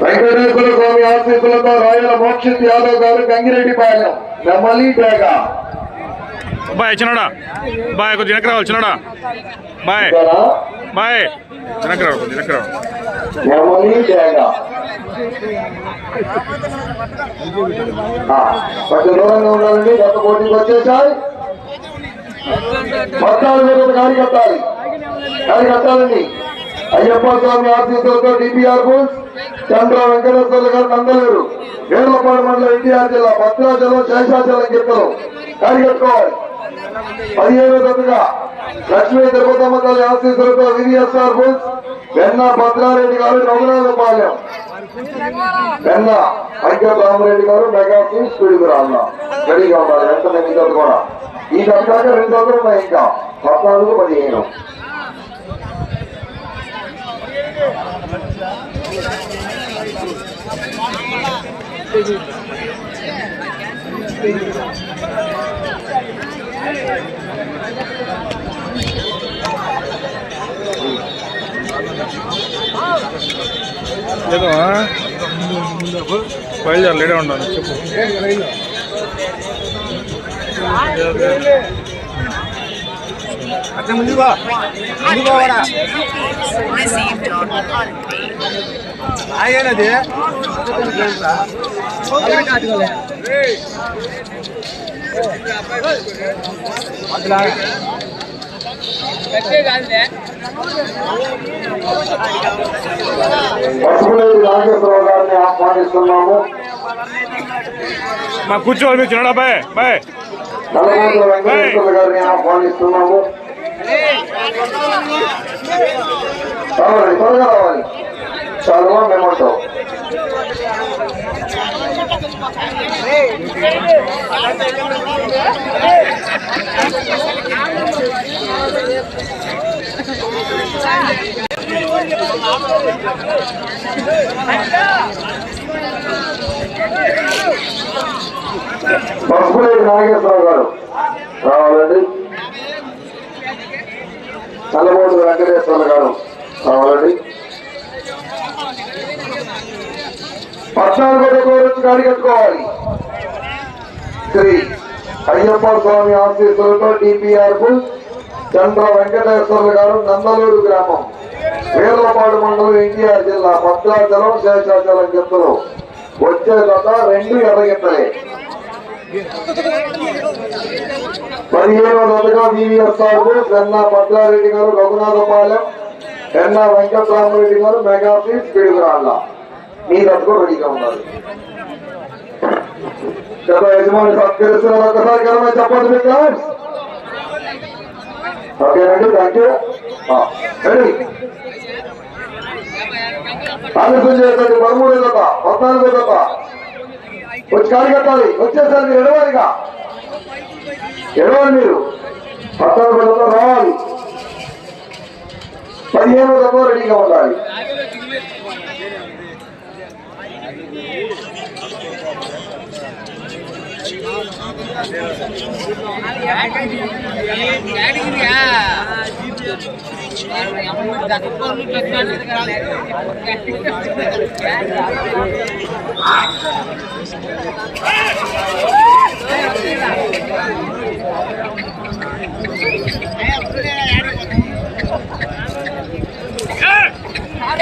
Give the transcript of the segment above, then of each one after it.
వెంకటేశ్వర స్వామి ఆశీస్సులతో రాయల మోక్షిత్ యాదవ్ గారు గంగిరెడ్డిపాలెం నెమలి డేగ బాయ్ చిన్నడా. బాయ్ కొద్దిగా వెనక్కి రావాలి చిన్నడా. బాయ్. బాయ్. వెనక్కి వెనక్కి కొంచెం దూరంగా ఉండాలండి గత పోటీకి వచ్చేసాయి. పద్నాలుగు వేల గాడి అది కట్టాలండి అయ్యప్ప స్వామి ఆశీస్సులతో డిపిఆర్ బుల్స్ చంద్ర వెంకటేశ్వర గారు నందలేరు వేర్లపాడు మండలం ఎన్టీఆర్ జిల్లా భద్రాచలం శేషాచలం గిత్తలు గాడి పదిహేను తొమ్మిదిగా లక్ష్మీ తిరుపతమ్మ తల్లి ఆశీస్సులతో వివిఎస్ఆర్ బుల్స్ వెన్న భద్రారెడ్డి గారు రఘునాథపాలెం వెన్న వెంకట రామరెడ్డి గారు మెగా కింగ్ స్పీడ్ రాన్న రెడీగా ఉన్నారు. ఎంత మిగతా కూడా. ఈ దశకాక రెండు వందలు ఉన్నాయి ఇంకా. పద్నాలుగు పదిహేను. ఏదో బయలుదేరి లేడే ఉండాలి చెప్పు received on unpaid. గారిని ఆహ్వానిస్తున్నాము మా కూర్చోవాలి మీరు చిన్నడా బాయ్ బాయ్ గారిని ఆహ్వానిస్తున్నాము. రావాలి. త్వరగా రావాలి చాలా మేమంటాం పసుపులేరు నాగేశ్వరరావు గారు. రావాలండి. నల్లబోటు వెంకటేశ్వర గారు రావాలండి. పద్నాలుగో కోరించి గాడి కట్టుకోవాలి. శ్రీ అయ్యప్ప స్వామి ఆశీస్సులతో డిపిఆర్కు చంద్ర వెంకటేశ్వర్లు గారు నందలూరు గ్రామం వేర్లపాడు మండలం ఎన్టీఆర్ జిల్లా భద్రాచలం శేషాచలం గిత్తలు వచ్చే గత రెండు ఎర్రగిత్తలే పదిహేను దశగా వివిఎస్ఆర్ వెన్న భద్రారెడ్డి గారు రఘునాథపాలెం ఎన్న వెంకటరామరెడ్డి గారు మెగా స్పీడ్ రాళ్ళ మీ దశకు రెడీగా ఉన్నారు గత యజమాని సత్కరిస్తున్న ఒక్కసారి కనుక చెప్పండి మీకు. ఓకేనండి థ్యాంక్ యూ రెడీ. ఆలస్యం చేయండి పదమూడు దత పద్నాలుగో దత వచ్చి కాడి కట్టాలి. వచ్చేసరికి మీరు ఎడవాలిగా ఎడవాలి మీరు. పద్నాలుగు దత రావాలి. పదిహేను దత రెడీగా ఉండాలి.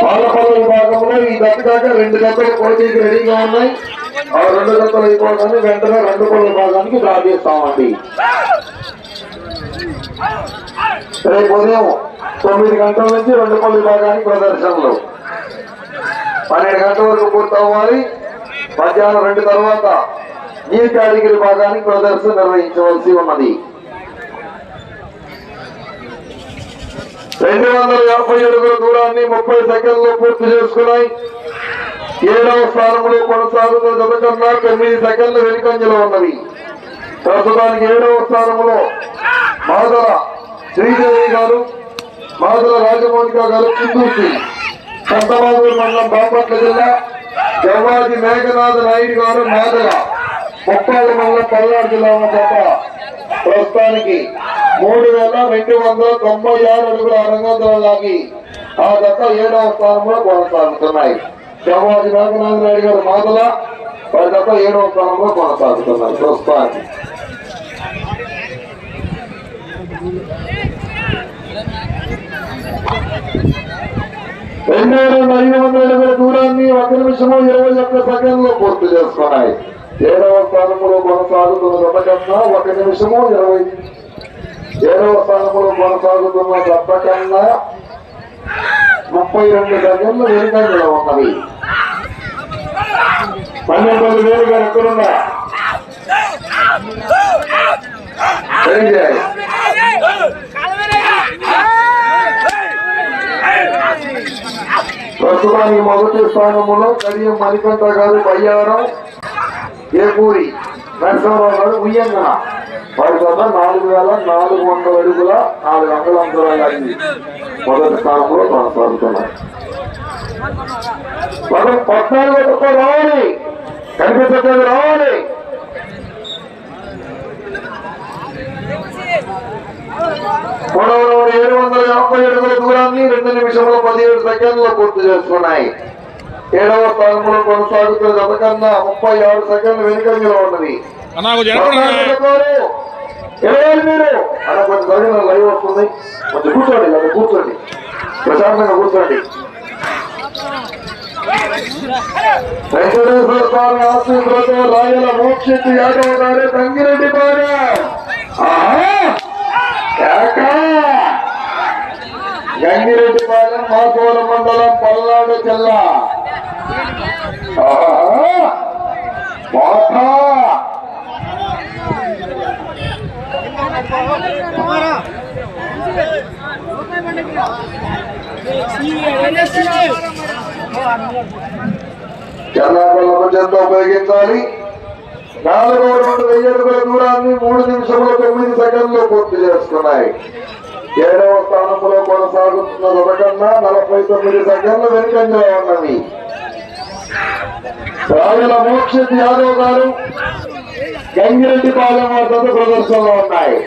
పాలపల్లి భాగంలో ఈ దశ కాక రెండు గంటలు పోటీకి రెడీగా ఉన్నాయి. రెండు గంటలు అయిపోగానే వెంటనే రెండు పళ్ళ భాగానికి డ్రా చేస్తామండి రేపు ఉదయం తొమ్మిది గంటల నుంచి రెండు పళ్ళ భాగానికి ప్రదర్శనలు. పన్నెండు గంటల వరకు పూర్తవ్వాలి. మధ్యాహ్నం రెండు తర్వాత ఈ కేటగిరీ భాగానికి ప్రదర్శన నిర్వహించవలసి ఉన్నది. రెండు వందల యాభై అడుగుల దూరాన్ని ముప్పై సెకండ్లు పూర్తి చేసుకున్నాయి. ఏడవ స్థానంలో కొనసాగుతున్న జత తొమ్మిది సెకండ్లు వెనుకంజలో ఉన్నవి. ప్రస్తుతానికి ఏడవ స్థానంలో మాదల శ్రీదేవి గారు మాదల రాజమౌళిక గారు చిందూర్తి సంతమాదూరు మండలం బాపట్ల జిల్లా జవాజి మేఘనాథ నాయుడు గారు మాదల ముప్పాళ్ళ మండలం పల్నాడు జిల్లా ఉన్న జత ప్రస్తుతానికి మూడు వేల రెండు వందల తొంభై ఆరు అడుగుల అరంగంధం లాగి ఆ గత ఏడవ స్థానంలో కొనసాగుతున్నాయి. శవాజీ నాగనాథ నాయుడు గారు మాదల వారి ఏడవ స్థానంలో కొనసాగుతున్నారు. ప్రస్తుతానికి. రెండు వేల ఐదు వందల అడుగుల దూరాన్ని ఒక నిమిషము ఇరవై ఒక్క సెకండ్లో పూర్తి చేసుకున్నాయి ఏడవ స్థానంలో కొనసాగుతున్న జత ఒక నిమిషము ఇరవై ఏడవ స్థానంలో కొనసాగుతున్న జత ముప్పై రెండు సెకండ్లు వెనుకంజలో ఉన్నది. పన్నెండు వేలు గారు ఎక్కడున్నా? ఏం చేయాలి? ప్రస్తుతానికి మొదటి స్థానంలో కడియం మణికంఠ గారు బయ్యారం ఏపూరి నరసింహరావు గారు ఉయ్యంగన. వారి వద్ద నాలుగు వేల నాలుగు వందల అడుగుల నాలుగు వందల అంతరాలు మొదటి స్థానంలో కొనసాగుతున్నారు. మనం పద్నాలుగు రావాలి కనిపించట్లేదు రావాలి. మూడవ ఏడు వందల యాభై అడుగుల దూరాన్ని రెండు నిమిషంలో పదిహేడు సెకండ్లు పూర్తి చేస్తున్నాయి. ఏడవ స్థానంలో కొనసాగుతున్న జత కన్నా ముప్పై ఆరు సెకండ్లు వెనుకంజలో ఉన్నది. ఇరవై మీరు. అలా కొంచెం జరిగిన లైవ్ వస్తుంది. కొంచెం కూర్చోండి కూర్చోండి. ప్రశాంతంగా కూర్చోండి. వెంకటేశ్వర స్వామి ఆశీస్సులతో రాయల మోక్షిత్ యాదవ్ గారు తంగిరెడ్డి పాలెం గంగిరెడ్డి పాలెం మాసోల మండలం పల్నాడు జిల్లా ఆహా! వాటా! జనాభాలకు ఉపయోగించాలి. నాలుగవ రెండు వెయ్యి అడుగుల దూరాన్ని మూడు నిమిషంలో తొమ్మిది సెకండ్లు పూర్తి చేసుకున్నాయి. ఏడవ స్థానంలో కొనసాగుతున్న ఒకటన్నా నలభై తొమ్మిది సెకండ్లు వెనుకంగా ఉన్నవి. రాజుల మోక్షిత్ యాదవ్ గారు గంగిరెడ్డి పాలెం వద్ద ప్రదర్శనలో ఉన్నాయి.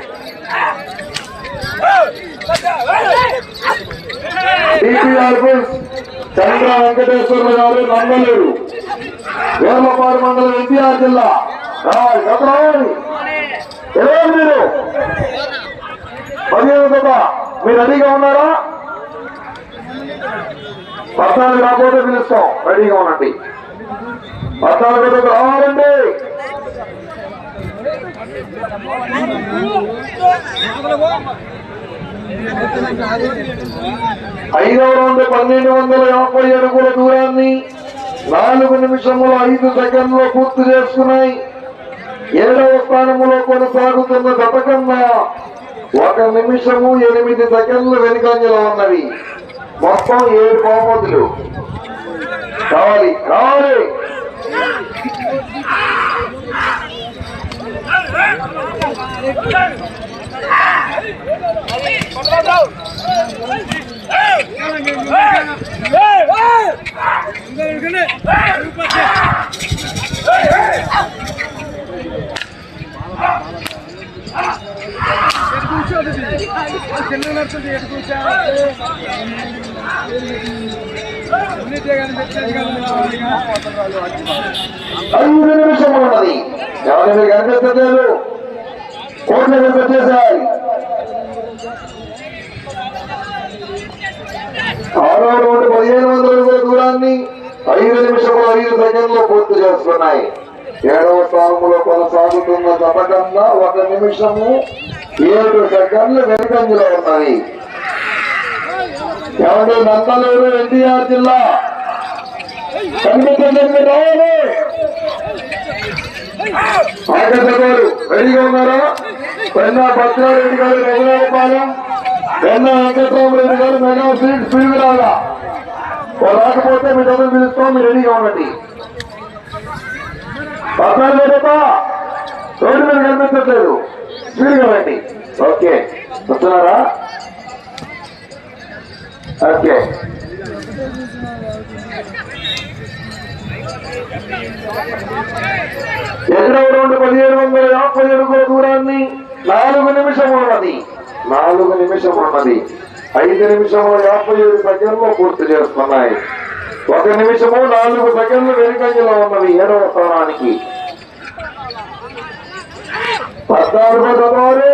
చంద్ర వెంకటేశ్వర గారు నందలేరు వేమపాడు మండలం ఎన్టీఆర్ జిల్లా. రావాలి గత ఎవరు మీరు? పదిహేను గత మీరు రెడీగా ఉన్నారా? పద్నాలుగు రాకపోతే పిలుస్తాం. రెడీగా ఉండండి. పద్నాలుగు గత రావాలండి. ఐదవ రౌండ్ పన్నెండు వందల యాభై అడుగుల దూరాన్ని నాలుగు నిమిషముల ఐదు సెకండ్లో పూర్తి చేసుకున్నాయి. ఏడవ స్థానంలో కొనసాగుతున్న గత కన్నా ఒక నిమిషము ఎనిమిది సెకండ్లు వెనుకంజలో ఉన్నవి. మొత్తం ఏడు బహుమతులు. కావాలి కావాలి. ఐదు నిమిషములు ఉన్నది. ఎవరి మీరు కనిపించట్లేదు కోట్ల ఆరో రోడ్డు పదిహేను వందల దూరాన్ని ఐదు నిమిషములు ఐదు సెకండ్లో పూర్తి చేస్తున్నాయి. ఏడవ స్థానంలో కొనసాగుతున్న తపకంగా ఒక నిమిషము ఏడు సెకండ్లు వెనుకంజలో ఉన్నాయి. ఎవరు నందలూరు ఎన్టీఆర్ జిల్లా? కనిపించండి రావాలి. ఆకర్ష గారు రెడీగా ఉన్నారా? పెన్నా భద్రారెడ్డి గారు రఘునాథపాలెం పెన్నా వెంకటరామరెడ్డి గారు మెగా సీట్ స్పీడ్ రాగా రాకపోతే మీ దగ్గర పిలుస్తాం మీరు రెడీగా ఉండండి. పద్నాలుగు తప్ప రోడ్డు మీద కనిపించట్లేదు. స్పీడ్గా రండి. ఓకే. వస్తున్నారా? ఓకే. ఎదురవ రెండు పదిహేడు వందల యాభై అడుగుల దూరాన్ని నాలుగు నిమిషం ఉన్నది నాలుగు నిమిషం ఉన్నది. ఐదు నిమిషముల యాభై ఏడు సెకండ్లు పూర్తి చేస్తున్నాయి. ఒక నిమిషము నాలుగు సెకండ్లు వెనుకంజలో ఉన్నది ఏడవ స్థానానికి. పద్నాలుగో చదవాలి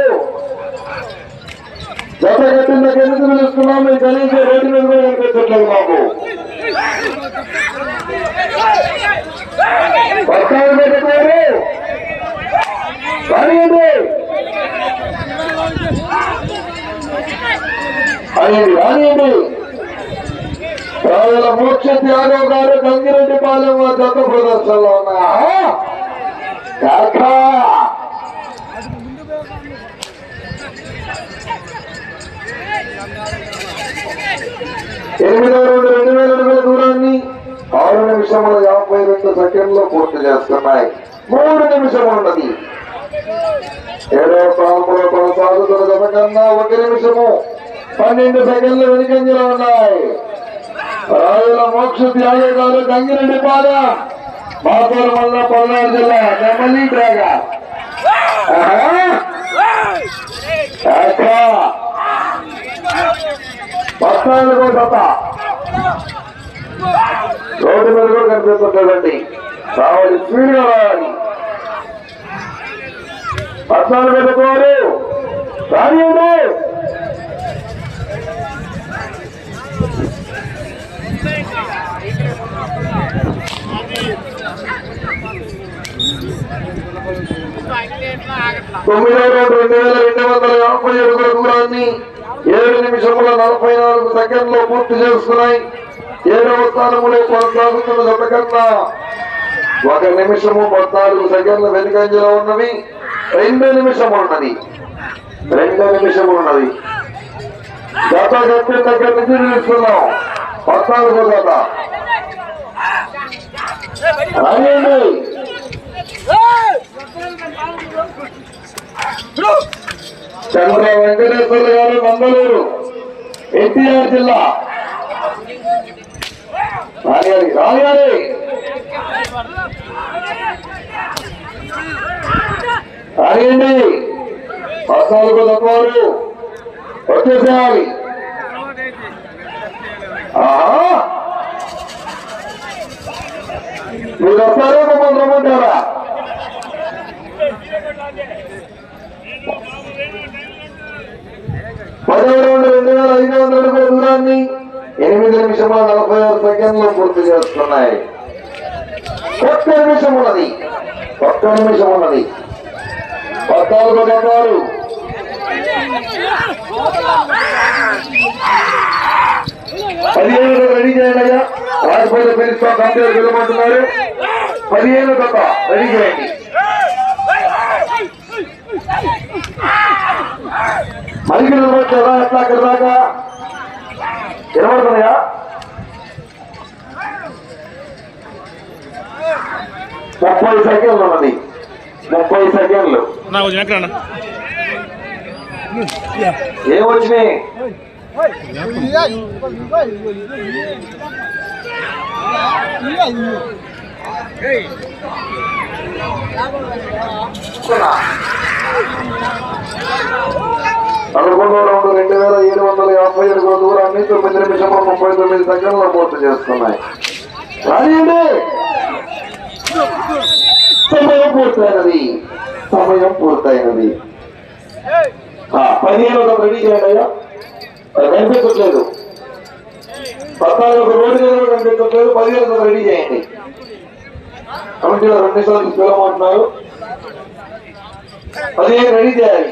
జత కట్టిన కిందకి పిలుస్తున్నాం కనీసం రోడ్డు మీద కూడా కనిపించట్లేదు మాకు. పద్నాలుగో చదవాలి పదిహేను అయ్యండి రానియండి రాజుల మోక్ష త్యాగం గారు గంగిరెడ్డి పాలెం దత్త ప్రదర్శనలో ఉన్నాయా? కాకా రెండు రెండు వేల అడుగుల దూరాన్ని ఆరు నిమిషముల యాభై రెండు సెకండ్లు పూర్తి చేస్తున్నాయి. మూడు నిమిషం ఉన్నది. ఏడవ స్థానంలో కొనసాగుతున్న జత ఒక నిమిషము. పన్నెండు సెకండ్లు వెనుకంజలో ఉన్నాయి. రాయుల మోక్ష త్యాగగారు గంగిరెడ్డి పాద. మాతూరు మల్ల పల్నాడు జిల్లా నెమ్మలి డ్రాగా పద్నాలుగో జత రోడ్డు మీద కూడా కనిపిస్తుంటదండి రావాలి స్పీడ్గా రావాలి. పద్నాలుగు పెట్టుకోవాలి వారు రానియండి తొమ్మిదో రెండు రెండు వేల రెండు వందల యాభై అడుగుల దూరాన్ని ఏడు నిమిషముల నలభై నాలుగు సెకండ్లో పూర్తి చేస్తున్నాయి. ఏడవ స్థానంలో కొనసాగుతున్న జత ఒక నిమిషము పద్నాలుగు సెకండ్ల వెనుకంజలో ఉన్నవి. రెండు నిమిషం ఉన్నది రెండు నిమిషం ఉన్నది గత కట్టిన దగ్గర నుంచి నిలుస్తున్నాం. పద్నాలుగు గత రాయండి చంద్ర వెంకటేశ్వర గారు మంగళూరు ఎన్టీఆర్ జిల్లా. రాగాలి రాగాలి రాయండి పద్నాలుగు తత్వాలు వచ్చేసేయాలి. మీరు వస్తారో? మమ్మల్ని రమ్మంటారా పదవ రౌండ్ రెండు వేల ఐదు వందల అడుగుల దూరాన్ని ఎనిమిది నిమిషముల నలభై ఆరు సెకండ్లు పూర్తి చేస్తున్నాయి. ఒక్క నిమిషం ఉన్నది. ఒక్క నిమిషం ఉన్నది. పద్నాలుగు పదిహేను రెడీ చేయాలయ్యా అయ్యా. రాజపేట పిలుస్తా కంటే వెళ్ళమంటున్నారు పదిహేను గత రెడీ చేయండి. మరికి నిలబడతారా ఎట్లా అక్కడ దాకా? నిలబడుతున్నాయా ముప్పై సెకండ్లు ఉన్నది. ముప్పై సెకండ్లు. ఏమొచ్చినాయి పదకొండో రౌండ్ రెండు వేల ఏడు వందల యాభై అడుగుల దూరాన్ని తొమ్మిది నిమిషముల ముప్పై తొమ్మిది సెకండ్లు పూర్తి చేస్తున్నాయి. సమయం పూర్తయినది. సమయం పూర్తయినది. ఆ, పదిహేను రెడీ చేయండి అయ్యా. కనిపించట్లేదు పద్నాలుగు రోడ్డు మీద కూడా కనిపించట్లేదు పదిహేను రెడీ చేయండి. కమిటీలో రెండు నిమిషాలు పిలవమంటున్నారు. పదిహేను రెడీ చేయాలి.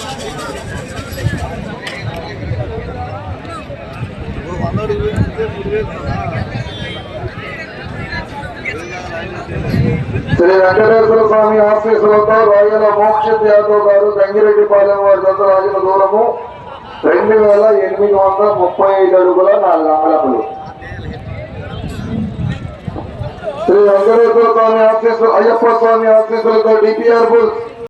శ్రీ వెంకటేశ్వర స్వామి ఆశీస్సులతో రాయల మోక్షిత్ యాదవ్ గారు గంగిరెడ్డిపాలెం వారి జత రాజుల దూరము రెండు వేల ఎనిమిది వందల ముప్పై ఐదు అడుగుల నాలుగు అంగళములు శ్రీ వెంకటేశ్వర స్వామి ఆశీస్సు అయ్యప్ప స్వామి ఆశీస్సులతో డిపిఆర్ బుల్స్